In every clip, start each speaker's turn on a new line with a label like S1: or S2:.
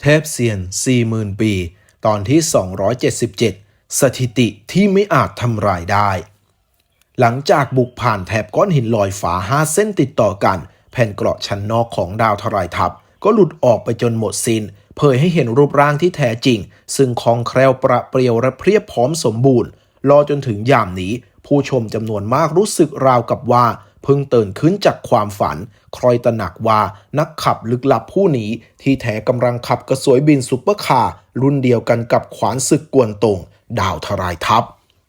S1: เทพเซียน 40,000 ปี ตอนที่ 277 สถิติที่ไม่อาจทำลายได้ หลังจากบุกผ่านแถบก้อนหินลอยฟ้าห้าเส้นติดต่อกัน แผ่นเกราะชั้นนอกของดาวทรายทัพก็หลุดออกไปจนหมดสิน้น เผยให้เห็นรูปร่างที่แท้จริง ซึ่งคองแคล่วประเปรียวและเพียบพร้อมสมบูรณ์ รอจนถึงยามนี้ ผู้ชมจำนวนมากรู้สึกราวกับว่า เพิ่งตื่นขึ้นจากความฝัน ครอยตระหนักว่านักขับลึกลับผู้นี้ ที่แท้กำลังขับกระสวยบินซุปเปอร์คาร์รุ่นเดียวกันกับขวานศึกกวนตงดาวทรายทัพ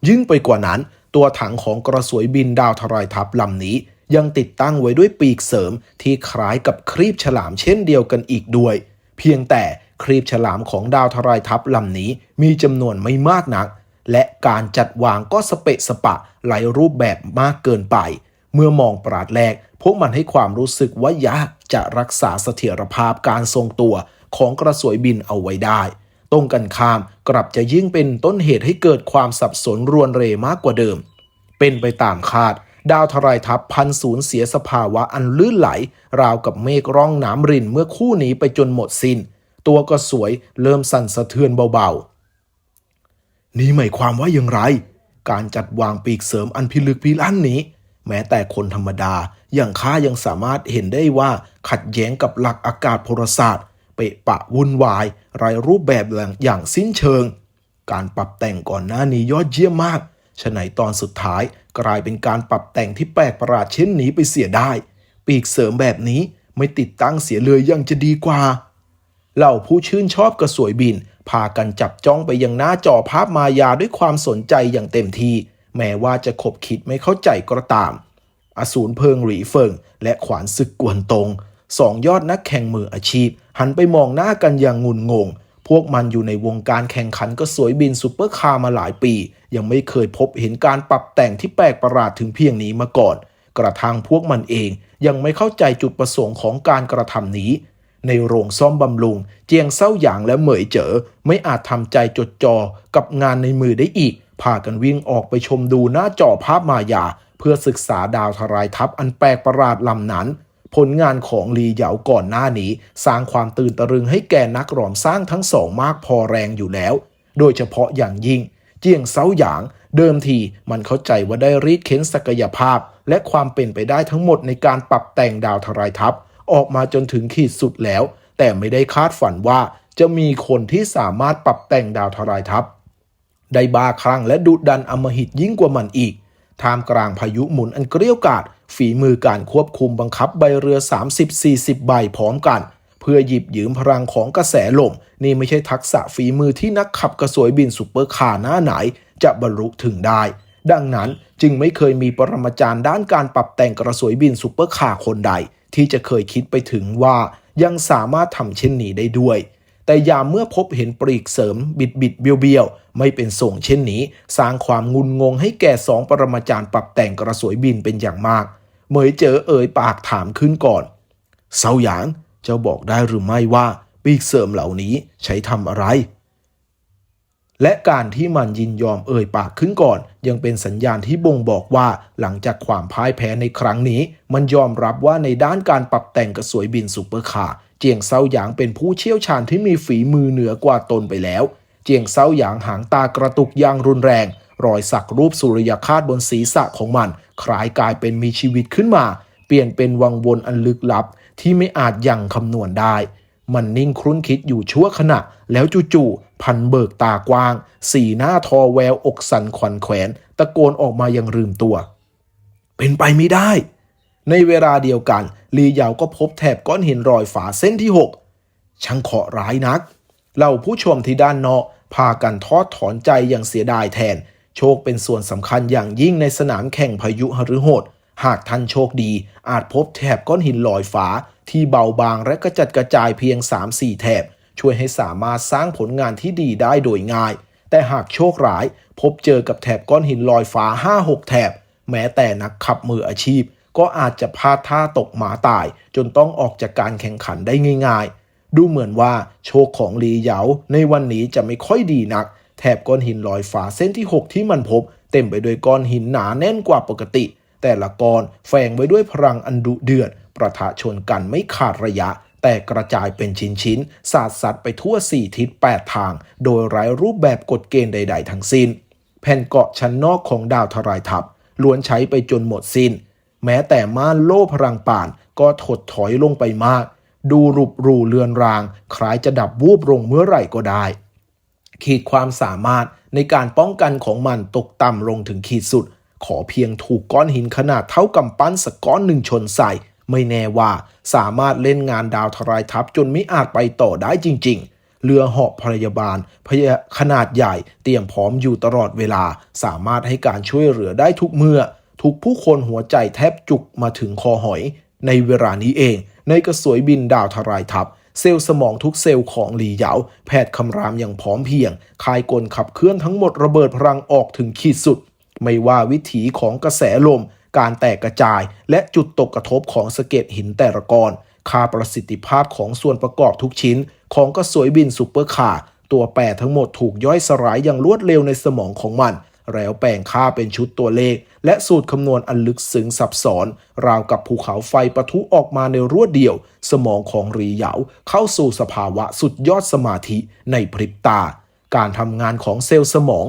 S1: ยิ่งไปกว่านั้น ตัวถังของกระสวยบินดาวทรายทัพลำนี้ ยังติดตั้งไว้ด้วยปีกเสริมที่คล้ายกับครีบฉลามเช่นเดียวกันอีกด้วย เพียงแต่ครีบฉลามของดาวทรายทัพลำนี้มีจำนวนไม่มากนัก และการจัดวางก็สเปะสปะหลายรูปแบบมากเกินไป เมื่อมองปราดแรก พวกมันให้ความรู้สึกว่ายากจะรักษาเสถียรภาพการทรงตัวของกระสวยบินเอาไว้ได้ ตรงกันข้ามกลับจะยิ่งเป็นต้นเหตุให้เกิดความสับสนรวนเรมากกว่าเดิม เป็นไปตามคาด ดาวทรายทัพพันสูญเสียสภาวะอันลื่นไหล ราวกับเมฆร่องน้ำรินเมื่อคู่นี้ไปจนหมดสิน้น ตัวก็สวยเริ่มสั่นสะเทือนเบาๆ นี่หมายความว่าอย่างไร การจัดวางปีกเสริมอันพิลึกพิลั่นนี้ แม้แต่คนธรรมดา อย่างข้ายังสามารถเห็นได้ว่าขัดแย้งกับหลักอากาศโพลศาสตร์ เปะปะวุ่นวายไรรูปแบบอย่างสิ้นเชิง การปรับแต่งก่อนหน้านี้ยอดเยี่ยมมากฉะไหนตอนสุดท้ายกลายเป็นการปรับแต่งที่แปลกประหลาดเช่นนี้ไปเสียได้ ปีกเสริมแบบนี้ไม่ติดตั้งเสียเลยยังจะดีกว่า เหล่าผู้ชื่นชอบกระสวยบิน พากันจับจ้องไปยังหน้าจอภาพมายาด้วยความสนใจอย่างเต็มที่ แม้ว่าจะขบคิดไม่เข้าใจก็ตาม อสูรเพิงหรีเฟิง และขวานศึกกวนตงสองยอดนักแข่งมืออาชีพ หันไปมองหน้ากันอย่างงุนงง พวกมันอยู่ในวงการแข่งขันก็สวยบินซูเปอร์คาร์มาหลายปี ยังไม่เคยพบเห็นการปรับแต่งที่แปลกประหลาดถึงเพียงนี้มาก่อน กระทั่งพวกมันเองยังไม่เข้าใจจุดประสงค์ของการกระทำนี้ ในโรงซ่อมบำรุง เจียงเศร้าหยางและเหมยเจ๋อไม่อาจทำใจจดจอกับงานในมือได้อีก พากันวิ่งออกไปชมดูหน้าจอภาพมายา เพื่อศึกษาดาวทรายทัพอันแปลกประหลาดลำนั้น ผลงานของลีเหยาก่อนหน้านี้ สร้างความตื่นตะลึงให้แก่นักหลอมสร้างทั้งสองมากพอแรงอยู่แล้ว โดยเฉพาะอย่างยิ่ง เจียงเซาหยาง เดิมทีมันเข้าใจว่าได้รีดเค้นศักยภาพ และความเป็นไปได้ทั้งหมดในการปรับแต่งดาวทรายทัพ ออกมาจนถึงขีดสุดแล้ว แต่ไม่ได้คาดฝันว่าจะมีคนที่สามารถปรับแต่งดาวทรายทัพ ได้บ้าคลั่งและดุดันอมหิตยิ่งกว่ามันอีก ท่ามกลางพายุหมุนอันเกลี้ยวกาดฝีมือการควบคุมบังคับใบเรือ 30-40 ใบพร้อมกัน เพื่อหยิบยืมพลังของกระแสลม นี่ไม่ใช่ทักษะฝีมือที่นักขับกระสวยบินซุปเปอร์คาร์หน้าไหน จะบรรลุถึงได้ ดังนั้นจึงไม่เคยมีปรมาจารย์ด้านการปรับแต่งกระสวยบินซุปเปอร์คาร์คนใด ที่จะเคยคิดไปถึงว่ายังสามารถทำเช่นนี้ได้ด้วย แต่ยามเมื่อพบเห็นปลีกเสริมบิดบิดเบี้ยวเบียวไม่เป็นส่งเช่นนี้ สร้างความงุนงงให้แก่สองปรมาจารย์ปรับแต่งกระสวยบินเป็นอย่างมาก เหมยเจอเอ่ยปากถามขึ้นก่อนเซาหยางเจ้าบอกได้หรือไม่ว่าปีกเสริมเหล่านี้ใช้ทำอะไร และการที่มันยินยอมเอ่ยปากขึ้นก่อน ยังเป็นสัญญาณที่บ่งบอกว่าหลังจากความพ่ายแพ้ในครั้งนี้ มันยอมรับว่าในด้านการปรับแต่งกระสวยบินซูเปอร์คาร์ เจียงเซาหยางเป็นผู้เชี่ยวชาญที่มีฝีมือเหนือกว่าตนไปแล้ว เจียงเซาหยางหางตากระตุกอย่างรุนแรง รอยสักรูปสุริยคาตบนศีรษะของมัน คล้ายกลายเป็นมีชีวิตขึ้นมา เปลี่ยนเป็นวังวนอันลึกลับ ที่ไม่อาจยังคำนวณได้ มันนิ่งครุ้นคิดอยู่ชั่วขณะ แล้วจู่ๆพันเบิกตากว้าง สีหน้าทอแววอกสันขวัญแขวน ตะโกนออกมายังลืมตัว เป็นไปไม่ได้ ในเวลาเดียวกัน ลีเหยาก็พบแถบก้อนหินรอยฝาเส้นที่ 6 ช่างเคาะร้ายนักเหล่าผู้ชมที่ด้านนอกพากันทอดถอนใจอย่างเสียดายแทน โชคเป็นส่วนสำคัญอย่างยิ่งในสนามแข่งพายุหฤโหด หากท่านโชคดีอาจพบแถบก้อนหินลอยฟ้าที่เบาบางและกระจัดกระจายเพียง 3-4 แถบ ช่วยให้สามารถสร้างผลงานที่ดีได้โดยง่าย แต่หากโชคร้าย พบเจอกับแถบก้อนหินลอยฟ้า 5-6 แถบ แม้แต่นักขับมืออาชีพ ก็อาจจะพลาดท่าตกหมาตาย จนต้องออกจากการแข่งขันได้ง่าย ๆ ดูเหมือนว่าโชคของลีเหยาในวันนี้จะไม่ค่อยดีนัก แถบก้อนหินลอยฟ้าเส้นที่ 6 ที่มันพบ เต็มไปด้วยก้อนหินหนาแน่นกว่าปกติ แต่ละก้อนแฝงไว้ด้วยพลังอันดุเดือด ประทะชนกันไม่ขาดระยะแต่กระจายเป็นชิ้นๆ สาดสัดไปทั่ว 4 ทิศ 8 ทาง โดยไร้รูปแบบกฎเกณฑ์ใด ๆ ทั้งสิ้น แผ่นเกาะชั้นนอกของดาวทรายทับล้วนใช้ไปจนหมดสิ้น แม้แต่ม่านโล่พลังป่านก็ถดถอยลงไปมาก ดูรุบรูเลือนราง คล้ายจะดับวูบลงเมื่อไหร่ก็ได้ ขีดความสามารถในการป้องกันของมันตกต่ำลงถึงขีดสุด ขอเพียงถูกก้อนหินขนาดเท่ากำปั้นสักก้อนหนึ่งชนใส่ ไม่แน่ว่าสามารถเล่นงานดาวทรายทับจนไม่อาจไปต่อได้จริง ๆเรือเหาะพยาบาลพยาขนาดใหญ่เตรียมพร้อมอยู่ตลอดเวลา สามารถให้การช่วยเหลือได้ทุกเมื่อ ทุกผู้คนหัวใจแทบจุกมาถึงคอหอย ในเวลานี้เอง ในกระสวยบินดาวทรายทับ เซลล์สมองทุกเซลล์ของหลีเหยา แพทย์คำรามอย่างพร้อมเพียง คายกลขับเคลื่อนทั้งหมดระเบิดพลังออกถึงขีดสุด ไม่ว่าวิถีของกระแสลม การแตกกระจาย และจุดตกกระทบของสะเก็ดหินแต่ละก้อนค่าประสิทธิภาพของส่วนประกอบทุกชิ้น ของกระสวยบินซูเปอร์คาร์ตัวแปรทั้งหมดถูกย่อยสลายอย่างรวดเร็วในสมองของมัน แล้วแปลงค่าเป็นชุดตัวเลข และสูตรคำนวณอันลึกซึ้งซับซ้อน ราวกับภูเขาไฟปะทุออกมาในรวดเดียว สมองของรีเหยาเข้าสู่สภาวะสุดยอดสมาธิในพริบตา การทำงานของเซลล์สมอง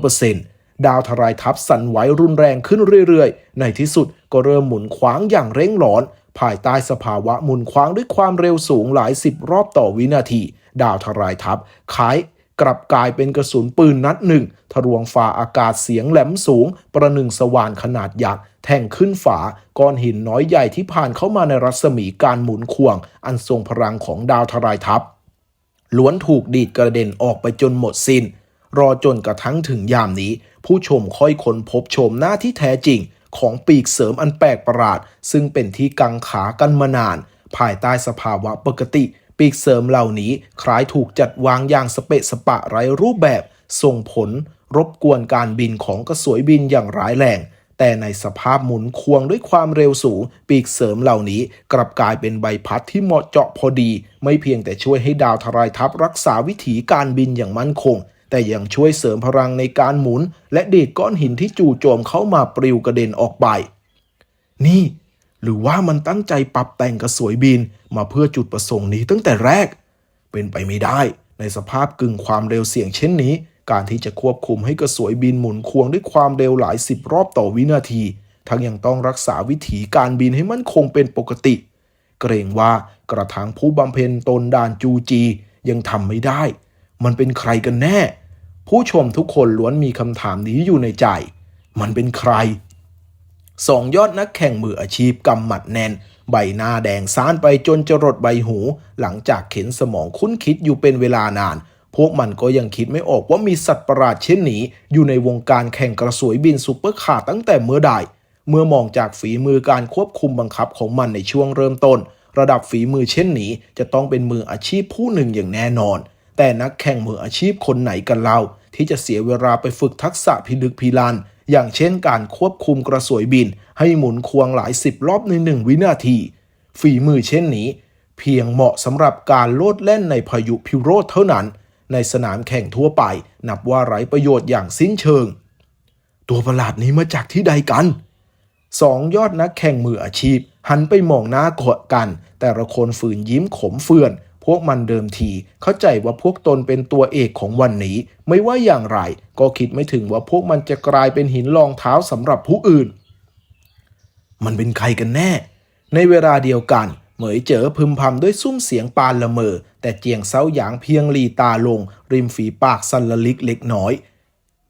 S1: 300%ดาวทรายทับสั่นไหวรุนแรงขึ้นเรื่อยๆ ในที่สุดก็เริ่มหมุนคว้างอย่างเร่งร้อน ภายใต้สภาวะหมุนคว้างด้วยความเร็วสูงหลายสิบรอบต่อวินาที ดาวทรายทับคล้าย กลับกลายเป็นกระสุนปืนนัดหนึ่งทะลวงฝ่าอากาศเสียงแหลมสูง ประหนึ่งสว่านขนาดยักษ์แทงขึ้นฝาก้อนหินน้อยใหญ่ที่ผ่านเข้ามาในรัศมีการหมุนควง อันทรงพลังของดาวทรายทับล้วนถูกดีดกระเด็นออกไปจนหมดสิน้น รอจนกระทั่งถึงยามนี้ ผู้ชมค่อยค้นพบชมหน้าที่แท้จริง ของปีกเสริมอันแปลกประหลาด ซึ่งเป็นที่กังขากันมานาน ภายใต้สภาวะปกติ ปีกเสริมเหล่านี้คล้ายถูกจัดวางอย่างสเปะสปะไร้รูปแบบส่งผลรบกวนการบินของกระสวยบินอย่างร้ายแรง แต่ในสภาพหมุนควงด้วยความเร็วสูง ปีกเสริมเหล่านี้กลับกลายเป็นใบพัดที่เหมาะเจาะพอดี ไม่เพียงแต่ช่วยให้ดาวทรายทับรักษาวิถีการบินอย่างมั่นคง แต่ยังช่วยเสริมพลังในการหมุน และดีดก้อนหินที่จู่โจมเข้ามาปลิวกระเด็นออกไป นี่ หรือว่ามันตั้งใจปรับแต่งกระสวยบินมาเพื่อจุดประสงค์นี้ตั้งแต่แรก เป็นไปไม่ได้ในสภาพกึ่งความเร็วเสี่ยงเช่นนี้ การที่จะควบคุมให้กระสวยบินหมุนควงด้วยความเร็วหลายสิบรอบต่อวินาที ทั้งยังต้องรักษาวิถีการบินให้มั่นคงเป็นปกติ เกรงว่ากระทั่งผู้บำเพ็ญตนด่านจูจียังทำไม่ได้ มันเป็นใครกันแน่ ผู้ชมทุกคนล้วนมีคำถามนี้อยู่ในใจ มันเป็นใคร สองยอดนักแข่งมืออาชีพกำหมัดแน่นใบหน้าแดงซ้านไปจนจรดใบหู หลังจากเข็นสมองคุ้นคิดอยู่เป็นเวลานาน พวกมันก็ยังคิดไม่ออกว่ามีสัตว์ประหลาดเช่นนี้ อยู่ในวงการแข่งกระสวยบินซูเปอร์คาร์ตั้งแต่เมื่อใด เมื่อมองจากฝีมือการควบคุมบังคับของมันในช่วงเริ่มต้น ระดับฝีมือเช่นนี้ จะต้องเป็นมืออาชีพผู้หนึ่งอย่างแน่นอน แต่นักแข่งมืออาชีพคนไหนกันเล่าที่จะเสียเวลาไปฝึกทักษะพิลึกพิลัน อย่างเช่นการควบคุมกระสวยบิน ให้หมุนควงหลายสิบรอบในหนึ่งวินาที ฝีมือเช่นนี้ เพียงเหมาะสำหรับการโลดเล่นในพายุพิโรธเท่านั้น ในสนามแข่งทั่วไป นับว่าไร้ประโยชน์อย่างสิ้นเชิง ตัวประหลาดนี้มาจากที่ใดกันสองยอดนักแข่งมืออาชีพ หันไปมองหน้ากอดกัน แต่ละคนฝืนยิ้มขมเฟื่อน พวกมันเดิมที เข้าใจว่าพวกตนเป็นตัวเอกของวันนี้ ไม่ว่าอย่างไร ก็คิดไม่ถึงว่าพวกมันจะกลายเป็นหินรองเท้าสำหรับผู้อื่น มันเป็นใครกันแน่ ในเวลาเดียวกัน เหมยเจอพึมพำด้วยซุ้มเสียงปานละเมอ แต่เจียงเซาหยางเพียงลีตาลง ริมฝีปากสันละลิกเล็กน้อย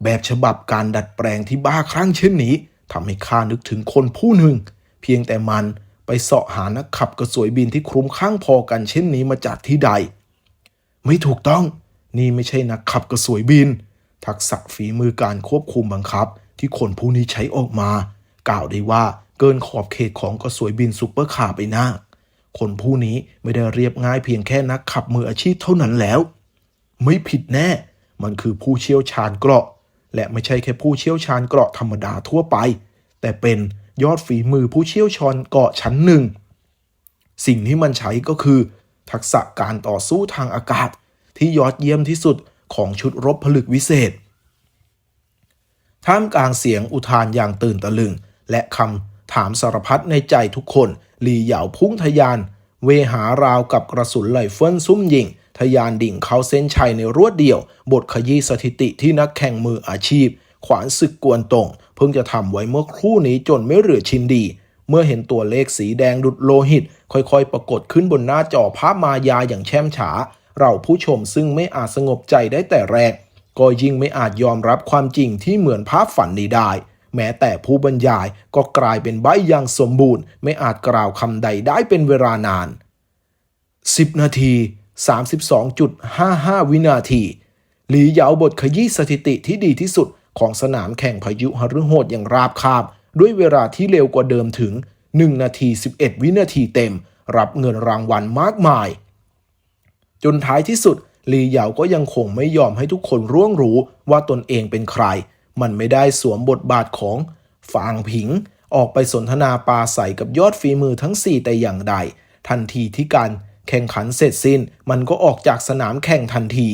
S1: แบบฉบับการดัดแปลงที่บ้าคลั่งเช่นนี้ทำให้ข้านึกถึงคนผู้หนึ่ง เพียงแต่มัน ไปเสาะหานักขับกระสวยบินที่คลุ้มข้างพอกันเช่นนี้มาจากที่ใด ไม่ถูกต้อง นี่ไม่ใช่นักขับกระสวยบิน ทักษะฝีมือการควบคุมบังคับ ที่คนผู้นี้ใช้ออกมา กล่าวได้ว่าเกินขอบเขตของกระสวยบินซูเปอร์คาร์ไปหน้าคนผู้นี้ไม่ได้เรียบง่ายเพียงแค่นักขับมืออาชีพเท่านั้นแล้ว ไม่ผิดแน่ มันคือผู้เชี่ยวชาญเกราะ และไม่ใช่แค่ผู้เชี่ยวชาญเกราะธรรมดาทั่วไป แต่เป็น ยอดฝีมือผู้เชี่ยวชาญเกาะชั้นหนึ่ง สิ่งที่มันใช้ก็คือ ทักษะการต่อสู้ทางอากาศที่ยอดเยี่ยมที่สุดของชุดรบผลึกวิเศษ ท่ามกลางเสียงอุทานอย่างตื่นตะลึง และคำถามสารพัดในใจทุกคนหลีเหยาพุ่งทะยาน เวหาราวกับกระสุนไหลเฟิลซุ่มยิงทะยานดิ่งเข้าเส้นชัยในรวดเดียว บทขยี้สถิติที่นักแข่งมืออาชีพ ขวานศึกกวนตรง พิ่งจะทำไว้เมื่อครู่นี้จนไม่เหลือชิ้นดี เมื่อเห็นตัวเลขสีแดงดุดโลหิต ค่อยๆ ปรากฏขึ้นบนหน้าจอภาพมายาอย่างแช่มฉา เราผู้ชมซึ่งไม่อาจสงบใจได้แต่แรก ก็ยิ่งไม่อาจยอมรับความจริงที่เหมือนภาพฝันนี้ได้ แม้แต่ผู้บรรยายก็กลายเป็นใบอย่างสมบูรณ์ ไม่อาจกล่าวคำใดได้เป็นเวลานาน 10 นาที 32.55 วินาที หลีเหยาบทขยี้สถิติที่ดีที่สุด ของสนามแข่งพายุหฤโหดอย่างราบคาบ ด้วยเวลาที่เร็วกว่าเดิมถึง 1 นาที 11 วินาทีเต็ม รับเงินรางวัลมากมาย จนท้ายที่สุดลีเหยาก็ยังคงไม่ยอมให้ทุกคนร่วงรู้ว่าตนเองเป็นใคร มันไม่ได้สวมบทบาทของฝางผิง ออกไปสนทนาปาใสกับยอดฝีมือทั้ง 4 แต่อย่างใด ทันทีที่การแข่งขันเสร็จสิ้น มันก็ออกจากสนามแข่งทันที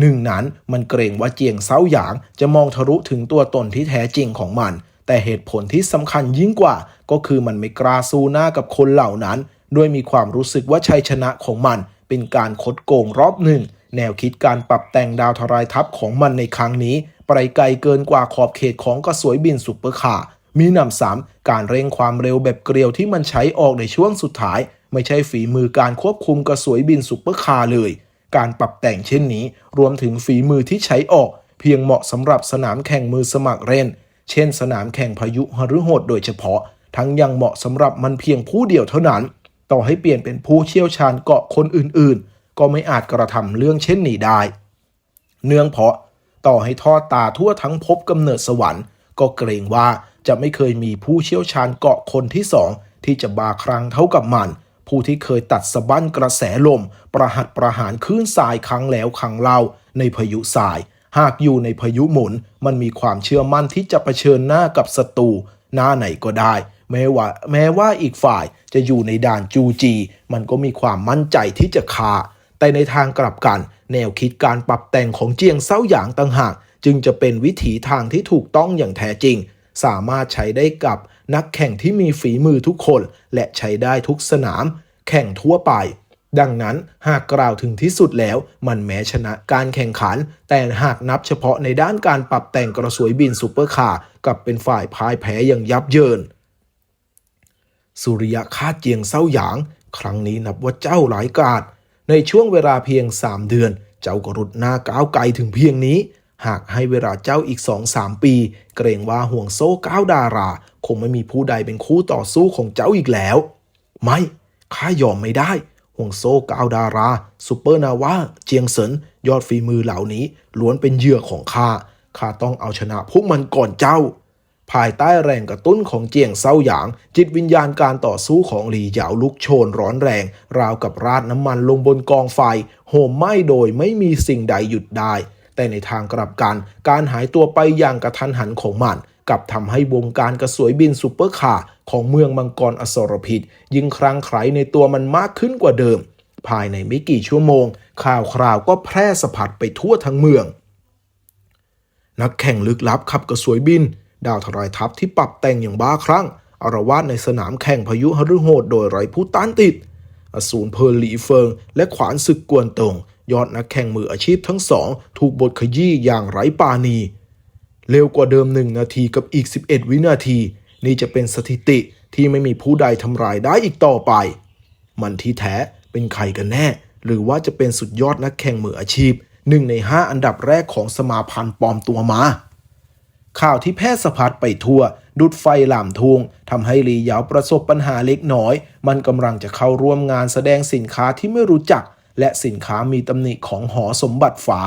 S1: หนึ่งนั้นมันเกรงว่าเจียงเซาหยางจะมองทะลุถึงตัวตนที่แท้จริงของมัน แต่เหตุผลที่สำคัญยิ่งกว่า ก็คือมันไม่กล้าสู้หน้ากับคนเหล่านั้น ด้วยมีความรู้สึกว่าชัยชนะของมัน เป็นการคดโกงรอบหนึ่ง แนวคิดการปรับแต่งดาวทรายทัพของมันในครั้งนี้ ไปไกลเกินกว่าขอบเขตของกระสวยบินสุปเปอร์คาร์มีหนำซ้ำการเร่งความเร็วแบบเกลียวที่มันใช้ออกในช่วงสุดท้าย ไม่ใช่ฝีมือการควบคุมกระสวยบินสุปเปอร์คาร์เลย การปรับแต่งเช่นนี้ รวมถึงฝีมือที่ใช้ออก เพียงเหมาะสำหรับสนามแข่งมือสมัครเล่น เช่น สนามแข่งพายุหฤโหดโดยเฉพาะ ทั้งยังเหมาะสำหรับมันเพียงผู้เดียวเท่านั้น ต่อให้เปลี่ยนเป็นผู้เชี่ยวชาญเกาะคนอื่นๆ ก็ไม่อาจกระทำเรื่องเช่นนี้ได้ เนื่องเพราะต่อให้ทอดตาทั่วทั้งภพกำเนิดสวรรค์ ก็เกรงว่าจะไม่เคยมีผู้เชี่ยวชาญเกาะคนที่สองที่จะบาครั้งเท่ากับมัน ผู้ที่เคยตัดสะบั้นกระแสลม ประหัตประหารคลื่นทรายครั้งแล้วครั้งเล่า ในพายุทราย หากอยู่ในพายุหมุน มันมีความเชื่อมั่นที่จะเผชิญหน้ากับศัตรูหน้าไหนก็ได้ แม้ว่า แม้ว่าอีกฝ่ายจะอยู่ในด่านจูจี มันก็มีความมั่นใจที่จะคาแต่ในทางกลับกัน แนวคิดการปรับแต่งของเจียงเซ้าหยางต่างหาก จึงจะเป็นวิถีทางที่ถูกต้องอย่างแท้จริง สามารถใช้ได้กับนักแข่งที่มีฝีมือทุกคน และใช้ได้ทุกสนาม แข่งทั่วไป ดังนั้นหากกล่าวถึงที่สุดแล้ว มันแม้ชนะการแข่งขัน แต่หากนับเฉพาะในด้านการปรับแต่งกระสวยบินซูเปอร์คาร์กับเป็นฝ่ายพ่ายแพ้อย่างยับเยิน สุริยะคาดเจียงเศร้าหยาง ครั้งนี้นับว่าเจ้าหลายกาดในช่วงเวลาเพียง 3 เดือน เจ้าก็รุดหน้าก้าวไกลถึงเพียงนี้ หากให้เวลาเจ้าอีก 2-3 ปี เกรงว่าห่วงโซ่ก้าวดารา คงไม่มีผู้ใดเป็นคู่ต่อสู้ของเจ้าอีกแล้ว ไม่ข้ายอมไม่ได้ ห่วงโซ่ก้าวดาราซูเปอร์นาวาเจียงเซินยอดฝีมือเหล่านี้ล้วนเป็นเหยื่อของข้าข้าต้องเอาชนะพวกมันก่อนเจ้า ภายใต้แรงกระตุ้นของเจียงเซาหยาง จิตวิญญาณการต่อสู้ของหลีเหยาลุกโชนร้อนแรง ราวกับราดน้ำมันลงบนกองไฟโหมไหม้โดยไม่มีสิ่งใดหยุดได้ แต่ในทางกลับกัน การหายตัวไปอย่างกระทันหันของมันกับทำให้วงการกระสวยบินซูเปอร์คาร์ของเมืองมังกรอสรพิษยิ่งครั้งไครในตัวมันมากขึ้นกว่าเดิม ภายในไม่กี่ชั่วโมง ข่าวคราวก็แพร่สะพัดไปทั่วทั้งเมือง นักแข่งลึกลับขับกระสวยบิน ดาวทรายทัพที่ปรับแต่งอย่างบ้าคลั่งอารวาสในสนามแข่งพายุฮฤโหดโดยไร้ผู้ต้านติดอสูรเพลหลีเฟิง และขวานศึกกวนตง ยอดนักแข่งมืออาชีพทั้งสอง ถูกบทขยี้อย่างไร้ปาณี เร็วกว่าเดิม 1 นาทีกับอีก 11 วินาที นี่จะเป็นสถิติที่ไม่มีผู้ใดทำลายได้อีกต่อไป มันที่แท้เป็นใครกันแน่ หรือว่าจะเป็นสุดยอดนักแข่งมืออาชีพหนึ่งใน 5 อันดับแรกของสมาพันธ์ปลอมตัวมา ข่าวที่แพร่สะพัดไปทั่ว ดุดไฟลามทุ่งทำให้ลีเยาประสบปัญหาเล็กน้อย มันกำลังจะเข้าร่วมงานแสดงสินค้าที่ไม่รู้จัก และสินค้ามีตำหนิของหอสมบัติฝา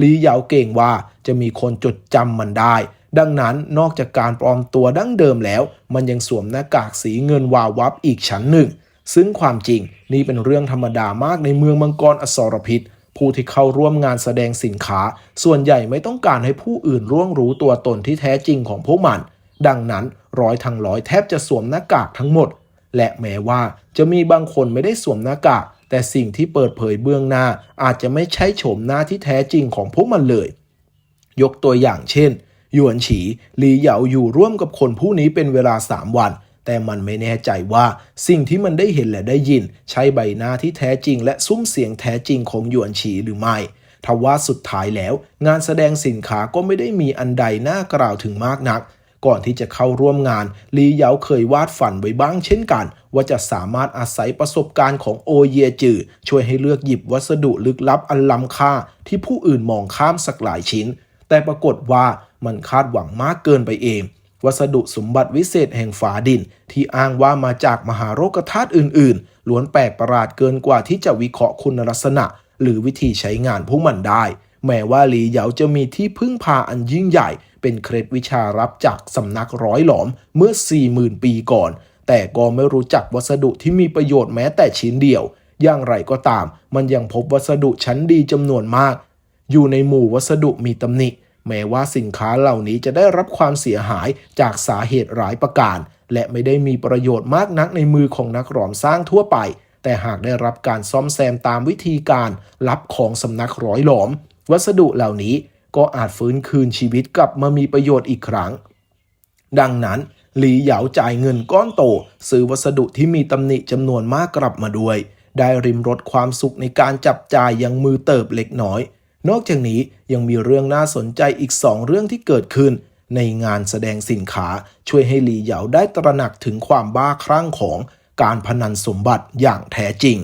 S1: ลีเหยาเก่งว่าจะมีคนจดจำมันได้ ดังนั้นนอกจากการปลอมตัวดั้งเดิมแล้ว มันยังสวมหน้ากากสีเงินวาววับอีกชั้นหนึ่ง ซึ่งความจริงนี่เป็นเรื่องธรรมดามากในเมืองมังกรอสรพิษ ผู้ที่เข้าร่วมงานแสดงสินค้า ส่วนใหญ่ไม่ต้องการให้ผู้อื่นร่วงรู้ตัวตนที่แท้จริงของพวกมัน ดังนั้นร้อยทั้งร้อยแทบจะสวมหน้ากากทั้งหมด และแม้ว่าจะมีบางคนไม่ได้สวมหน้ากาก แต่สิ่งที่เปิดเผยเบื้องหน้าอาจจะไม่ใช่โฉมหน้าที่แท้จริงของพวกมันเลย ยกตัวอย่างเช่น หยวนฉีหลีเหยาอยู่ร่วมกับคนผู้นี้เป็นเวลา 3 วันแต่มันไม่แน่ใจว่าสิ่งที่มันได้เห็นและได้ยิน ใช่ใบหน้าที่แท้จริง และซุ้มเสียงแท้จริงของหยวนฉีหรือไม่ทว่าสุดท้ายแล้ว งานแสดงสินค้าก็ไม่ได้มีอันใดน่ากล่าวถึงมากนัก ก่อนที่จะเข้าร่วมงานลีเยาเคยวาดฝันไว้บ้างเช่นกัน ว่าจะสามารถอาศัยประสบการณ์ของโอเยจือช่วยให้เลือกหยิบวัสดุลึกลับอันล้ำค่า ที่ผู้อื่นมองข้ามสักหลายชิ้น แต่ปรากฏว่ามันคาดหวังมากเกินไปเอง วัสดุสมบัติวิเศษแห่งฝาดิน ที่อ้างว่ามาจากมหาโรคธาตุอื่นๆล้วนแปลกประหลาดเกินกว่าที่จะวิเคราะห์คุณลักษณะ หรือวิธีใช้งานพวกมันได้แม้ว่าหลีเหยาจะมีที่พึ่งพาอันยิ่งใหญ่ เป็นเคล็ดวิชารับจากสำนักร้อยหลอมเมื่อ 40,000 ปีก่อน แต่ก็ไม่รู้จักวัสดุที่มีประโยชน์แม้แต่ชิ้นเดียว อย่างไรก็ตาม มันยังพบวัสดุชั้นดีจำนวนมาก อยู่ในหมู่วัสดุมีตำหนิ แม้ว่าสินค้าเหล่านี้จะได้รับความเสียหายจากสาเหตุหลายประการ และไม่ได้มีประโยชน์มากนักในมือของนักหลอมสร้างทั่วไป แต่หากได้รับการซ่อมแซมตามวิธีการรับของสำนักร้อยหลอม วัสดุเหล่านี้ ก็อาจฟื้นคืนชีวิตกลับมามีประโยชน์อีกครั้ง ดังนั้นหลีเหยาจ่ายเงินก้อนโต ซื้อวัสดุที่มีตำหนิจำนวนมากกลับมาด้วย ได้ริมรสความสุขในการจับจ่ายยังมือเติบเล็กน้อย นอกจากนี้ยังมีเรื่องน่าสนใจอีกสองเรื่องที่เกิดขึ้น ในงานแสดงสินค้าช่วยให้หลีเหยาได้ตระหนักถึงความบ้าคลั่งของการพนันสมบัติอย่างแท้จริง